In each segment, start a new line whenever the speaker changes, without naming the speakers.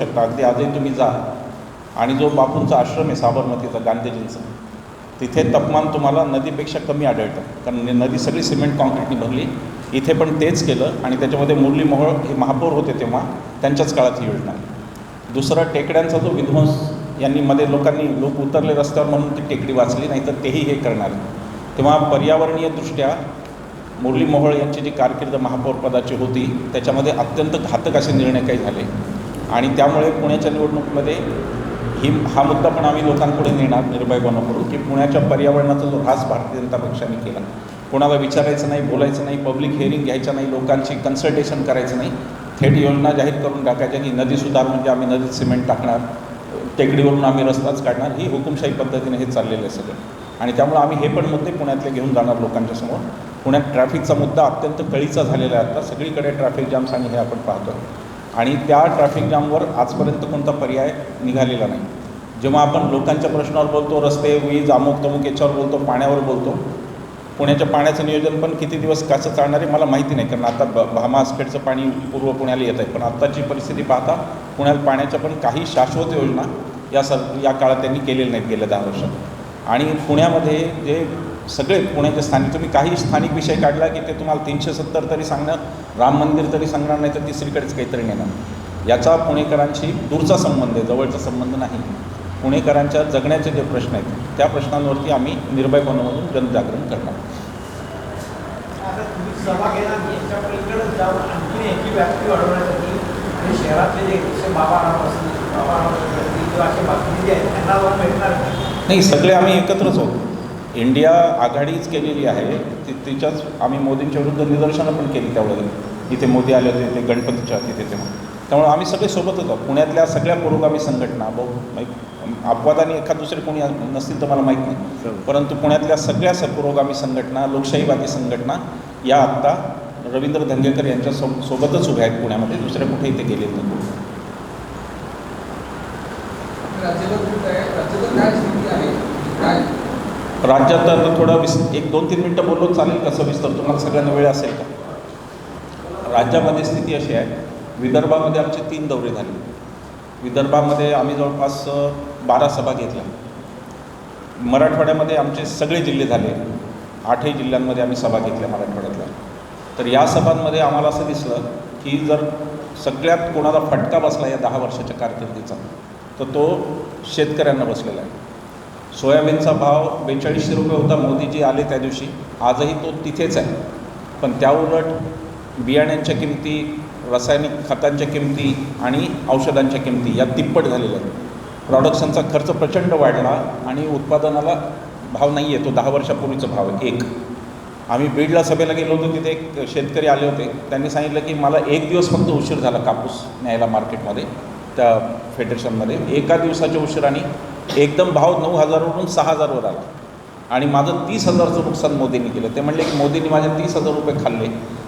शकता अगदी आजही तुम्ही जा. आणि जो बापूंचा आश्रम आहे साबरमतीचा गांधीजींचा तिथे तापमान तुम्हाला नदीपेक्षा कमी आढळतं. कारण नदी सगळी सिमेंट कॉन्क्रीटनी भरली. इथे पण तेच केलं आणि त्याच्यामध्ये मुरली मोहोळ हे महापौर होते तेव्हा त्यांच्याच काळात ही योजना. दुसरा टेकड्यांचा जो विध्वंस यांनी मध्ये लोकांनी लोक उतरले रस्त्यावर म्हणून ती टेकडी वाचली नाही तर तेही हे करणार. तेव्हा पर्यावरणीयदृष्ट्या मुरली मोहोळ यांची जी कारकीर्द महापौरपदाची होती त्याच्यामध्ये अत्यंत घातक असे निर्णय काही झाले. आणि त्यामुळे पुण्याच्या निवडणुकीमध्ये ही हा मुद्दा पण आम्ही लोकांपुढे नेणार निर्भयपणा करू की पुण्याच्या पर्यावरणाचा जो ऱ्हास भारतीय जनता पक्षाने केला. कोणाला विचारायचं नाही बोलायचं नाही पब्लिक हिअरिंग घ्यायचं नाही लोकांची कन्सल्टेशन करायचं नाही. थेट योजना जाहीर करून टाकायच्या की नदी सुधार म्हणजे आम्ही नदीत सिमेंट टाकणार टेकडीवरून आम्ही रस्ताच काढणार. ही हुकुमशाही पद्धतीने हे चाललेलं आहे सगळं. आणि त्यामुळे आम्ही हे पण मुद्दे पुण्यातले घेऊन जाणार लोकांच्या समोर. पुण्यात ट्रॅफिकचा मुद्दा अत्यंत कळीचा झालेला आहे आता. सगळीकडे ट्रॅफिक जाम्स आणि हे आपण पाहतो. आणि त्या ट्रॅफिक जामवर आजपर्यंत कोणता पर्याय निघालेला नाही. जेव्हा आपण लोकांच्या प्रश्नावर बोलतो रस्ते वीज अमुक तमुक याच्यावर बोलतो पाण्यावर बोलतो पुण्याच्या पाण्याचं नियोजन पण किती दिवस कसं चालणार आहे मला माहिती नाही. कारण आता ब भामा आसखेडचं पाणी पूर्व पुण्याला येत आहे पण आत्ताची परिस्थिती पाहता पुण्यात पाण्याच्या पण काही शाश्वत योजना या सर या काळात त्यांनी केलेल्या नाहीत गेल्या दहा वर्षात. आणि पुण्यामध्ये जे सगळे पुण्याचे स्थानिक तुम्ही काही स्थानिक विषय काढला की ते तुम्हाला तीनशे सत्तर तरी सांगणार राम मंदिर तरी सांगणार नाही तर तिसरीकडेच काहीतरी नेणार याचा पुणेकरांशी दूरचा संबंध आहे जवळचा संबंध नाही. पुणेकरांच्या जगण्याचे जे प्रश्न आहेत त्या प्रश्नांवरती आम्ही निर्भयपणामधून जनजागरण करणार.
आता शहरातले जे नाही
सगळे आम्ही एकत्रच आहोत. इंडिया आघाडीच केलेली आहे. ती तिच्याच आम्ही मोदींच्या विरुद्ध निदर्शनं पण केली त्यावेळेला इथे मोदी आले होते ते गणपतीच्या तिथे तेव्हा त्यामुळे आम्ही सगळे सोबतच आहोत. पुण्यातल्या सगळ्या पुरोगामी संघटना बहु अपवादाने एखाद दुसरे कोणी नसतील तर मला माहीत नाही. परंतु पुण्यातल्या सगळ्या स पुरोगामी संघटना लोकशाहीवादी संघटना या आत्ता रवींद्र धंगेकर यांच्या सो सोबतच उभ्या आहेत पुण्यामध्ये. दुसऱ्या कुठेही ते गेलेत नाही
राज्याला कुठं आहे राज्याला काय स्थिती आहे काय
राज्यात आता थोडं विस एक दोन तीन मिनटं बोललो चालेल का सविस्तर तुम्हाला सगळ्यांना वेळ असेल का? राज्यामध्ये स्थिती अशी आहे विदर्भामध्ये आमचे तीन दौरे झाले. विदर्भामध्ये आम्ही जवळपास बारा सभा घेतल्या. मराठवाड्यामध्ये आमचे सगळे जिल्हे झाले. आठही जिल्ह्यांमध्ये आम्ही सभा घेतल्या मराठवाड्यातल्या. तर या सभांमध्ये आम्हाला असं दिसलं की जर सगळ्यात कोणाला फटका बसला या दहा वर्षाच्या कारकिर्दीचा तर तो शेतकऱ्यांना बसलेला आहे. सोयाबीनचा भाव बेचाळीसशे रुपये होता मोदीजी आले त्या दिवशी. आजही तो तिथेच आहे. पण त्याउलट बियाण्यांच्या किमती रासायनिक खतांच्या किमती आणि औषधांच्या किमती या तिप्पट झालेल्या आहेत. प्रॉडक्शनचा खर्च प्रचंड वाढला आणि उत्पादनाला भाव नाही आहे तो दहा वर्षापूर्वीचा भाव आहे. एक. आम्ही बीडला सभेला गेलो होतो तिथे एक शेतकरी आले होते. त्यांनी सांगितलं की मला एक दिवस फक्त उशीर झाला कापूस न्यायला मार्केटमध्ये त्या फेडरेशनमध्ये एका दिवसाच्या उशिराने एकदम भाव नऊ हजारवरून सहा हजारवर आला. आणि माझं तीस हजारचं नुकसान मोदींनी केलं. ते म्हणले की मोदींनी माझे तीस हजार रुपये खाल्ले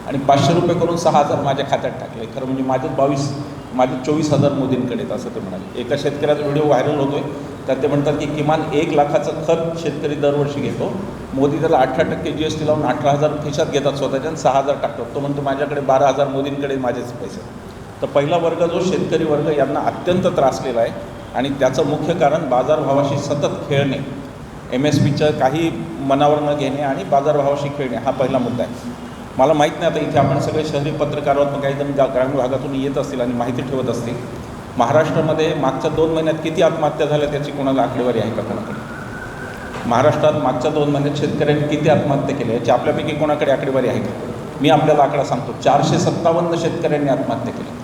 आणि पाचशे रुपये करून सहा हजार माझ्या खात्यात टाकले. खरं म्हणजे माझे बावीस माझे चोवीस हजार मोदींकडे असं ते म्हणाले. एका शेतकऱ्याचा व्हिडिओ व्हायरल होतो आहे त्यात ते म्हणतात की किमान एक लाखाचं खत शेतकरी दरवर्षी घेतो. मोदी त्याला अठरा टक्के जी एस टी लावून अठरा हजार खिशात घेतात स्वतःच्या आणि सहा हजार टाकतात. तो म्हणतो माझ्याकडे बारा हजार मोदींकडे माझेच पैसे. तर पहिला वर्ग जो शेतकरी वर्ग यांना अत्यंत त्रासलेला आहे. आणि त्याचं मुख्य कारण बाजारभावाशी सतत खेळणे. एम एस पीचं काही मनावर न घेणे आणि बाजारभावाशी खेळणे हा पहिला मुद्दा आहे. मला माहीत नाही आता इथे आपण सगळे शहरी पत्रकार आहोत काही जण गा ग्रामीण भागातून येत असतील आणि माहिती ठेवत असतील. महाराष्ट्रामध्ये मागच्या दोन महिन्यात किती आत्महत्या झाल्या त्याची कोणाला आकडेवारी आहे का कोणाकडे? महाराष्ट्रात मागच्या दोन महिन्यात शेतकऱ्यांनी किती आत्महत्या केल्या याची आपल्यापैकी कोणाकडे आकडेवारी आहे का? मी आपल्याला आकडा सांगतो. चारशे सत्तावन्न शेतकऱ्यांनी आत्महत्या केल्या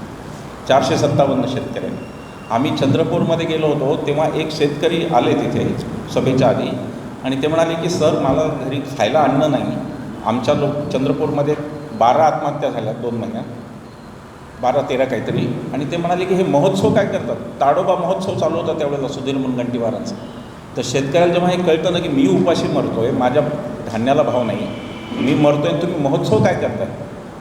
चारशे सत्तावन्न शेतकऱ्यांनी. आम्ही चंद्रपूरमध्ये गेलो होतो तेव्हा एक शेतकरी आले तिथे सभेच्या आधी. आणि ते म्हणाले की सर मला घरी खायला अन्न नाही. आमच्या लोक चंद्रपूरमध्ये बारा आत्महत्या झाल्या दोन महिन्यात. बारा तेरा काहीतरी. आणि ते म्हणाले की हे महोत्सव काय करतात? ताडोबा महोत्सव चालू होता त्यावेळेला सुधीर मुनगंटीवारांचा. तर शेतकऱ्याला जेव्हा हे कळतं ना की मी उपाशी मरतो आहे माझ्या धान्याला भाव नाही. मी मरतो आहे तुम्ही महोत्सव काय करताय?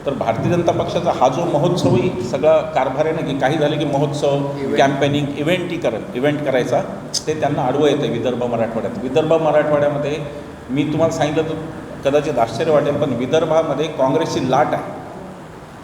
तर भारतीय जनता पक्षाचा हा जो महोत्सवही सगळा कारभार आहे ना की काही झाले की महोत्सव कॅम्पेनिंग इव्हेंटही करत इव्हेंट करायचा ते त्यांना आडवं येतं विदर्भ मराठवाड्यात. विदर्भ मराठवाड्यामध्ये मी तुम्हाला सांगितलं तर कदाचित आश्चर्य वाटेल पण विदर्भामध्ये काँग्रेसची लाट आहे.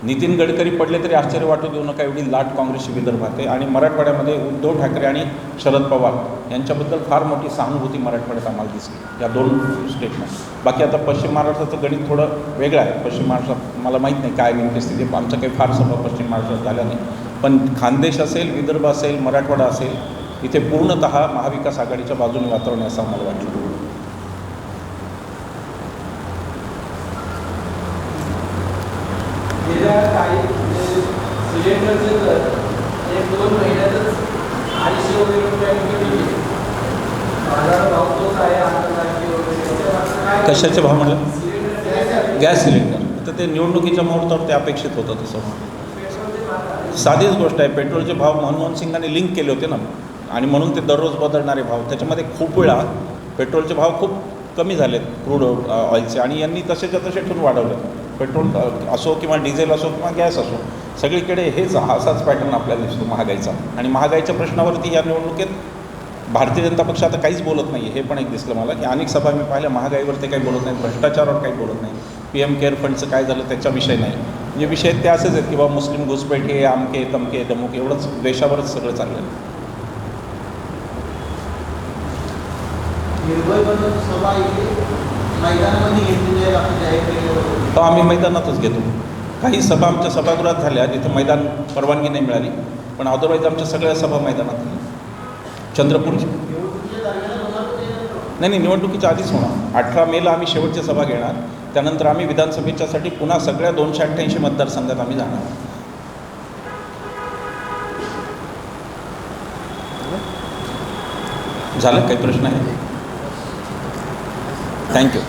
नितीन गडकरी पडले तरी आश्चर्य वाटू देऊ नका एवढी लाट काँग्रेसची विदर्भात आहे. आणि मराठवाड्यामध्ये उद्धव ठाकरे आणि शरद पवार यांच्याबद्दल फार मोठी सहानुभूती मराठवाड्यात आम्हाला दिसली. या दोन स्टेटमेंट बाकी आता पश्चिम महाराष्ट्राचं गणित थोडं वेगळं आहे. पश्चिम महाराष्ट्रात मला माहीत नाही काय नेमकी स्थिती. आमचं काही फार सभा पश्चिम महाराष्ट्रात झाल्या नाही. पण खानदेश असेल विदर्भ असेल मराठवाडा असेल इथे पूर्णतः महाविकास आघाडीच्या बाजूने वातावरण असं आम्हाला वाटलं
गेल्या काही म्हणजे सिलेंडरचे दर एक दोन महिन्यातच अडीचशे वगैरे रुपयांनी कमी केले बाजार भाव तोच आहे आंतरराष्ट्रीय वगैरे. त्याच्या मागचं काय
कशाचे भाव म्हणलं
सिलेंडर
गॅस सिलेंडर. तर ते निवडणुकीच्या मुहूर्तावर ते अपेक्षित होतं तसं. साधीच गोष्ट आहे पेट्रोलचे भाव मनमोहन सिंगांनी लिंक केले होते ना. आणि म्हणून ते दररोज बदलणारे भाव. त्याच्यामध्ये खूप वेळा पेट्रोलचे भाव खूप कमी झालेत क्रूड ऑइलचे. आणि यांनी तसेच्या तसे ठेवून वाढवले. पेट्रोल असो किंवा डिझेल असो किंवा गॅस असो सगळीकडे हेच असाच पॅटर्न आपल्याला दिसतो महागाईचा. आणि महागाईच्या प्रश्नावरती या निवडणुकीत भारतीय जनता पक्ष आता काहीच बोलत नाही हे पण एक दिसलं मला की अनेक सभा मी पाहिल्या महागाईवर ते काही बोलत नाहीत भ्रष्टाचारावर काही बोलत नाही पी एम केअर फंडचं काय झालं त्याचा विषय नाही. म्हणजे विषय ते असेच आहेत की बाबा मुस्लिम घुसपेठे आमके तमके दमुके एवढंच देशावरच सगळं चाललं आहे. तो आम्ही मैदानातच घेतो. काही सभा आमच्या सभागृहात झाल्या जिथं मैदान परवानगी नाही मिळाली. पण अदरवाईज आमच्या सगळ्या सभा मैदानात झाल्या.
चंद्रपूर
नाही नाही निवडणुकीच्या आधीच होणार. अठरा मेला आम्ही शेवटची सभा घेणार. त्यानंतर आम्ही विधानसभेच्यासाठी पुन्हा सगळ्या दोनशे अठ्ठ्याऐंशी मतदारसंघात आम्ही जाणार. झालं? काही प्रश्न आहे? थँक्यू